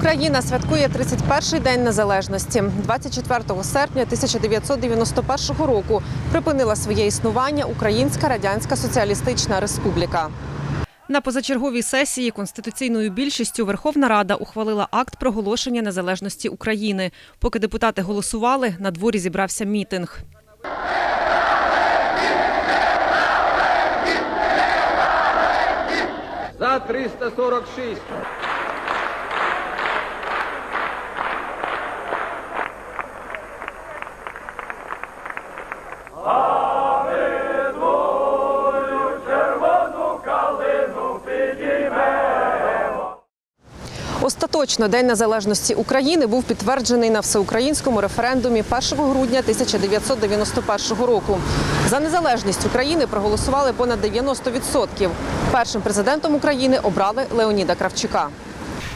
Україна святкує 31-й день незалежності. 24 серпня 1991 року припинила своє існування Українська Радянська Соціалістична Республіка. На позачерговій сесії конституційною більшістю Верховна Рада ухвалила акт проголошення незалежності України. Поки депутати голосували, на дворі зібрався мітинг. За 346. Остаточно День Незалежності України був підтверджений на всеукраїнському референдумі 1 грудня 1991 року. За незалежність України проголосували понад 90%. Першим президентом України обрали Леоніда Кравчука.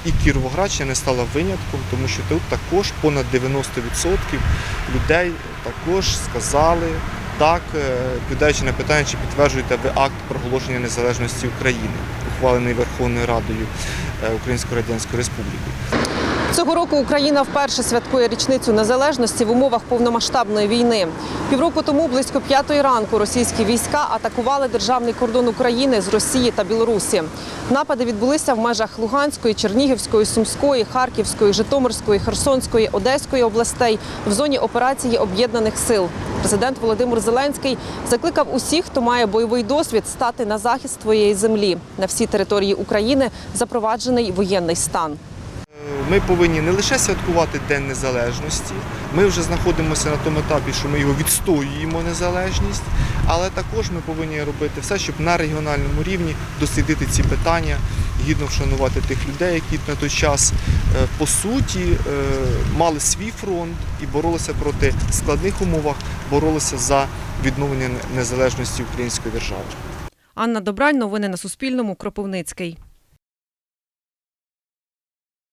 І Кіровоградщина стала винятком, тому що тут також понад 90% людей також сказали так, е, відповідаючи на питання, чи підтверджуєте ви акт проголошення незалежності України, ухвалений Верховною Радою е, Української Радянської Республіки. Цього року Україна вперше святкує річницю незалежності в умовах повномасштабної війни. Півроку тому близько п'ятої ранку російські війська атакували державний кордон України з Росії та Білорусі. Напади відбулися в межах Луганської, Чернігівської, Сумської, Харківської, Житомирської, Херсонської, Одеської областей в зоні операції об'єднаних сил. Президент Володимир Зеленський закликав усіх, хто має бойовий досвід, стати на захист своєї землі. На всій території України запроваджений воєнний стан. Ми повинні не лише святкувати День Незалежності, ми вже знаходимося на тому етапі, що ми його відстоюємо незалежність, але також ми повинні робити все, щоб на регіональному рівні дослідити ці питання, гідно вшанувати тих людей, які на той час е, по суті е, мали свій фронт і боролися проти складних умовах, боролися за відновлення незалежності української держави. Анна Добрань, новини на Суспільному, Кропивницький.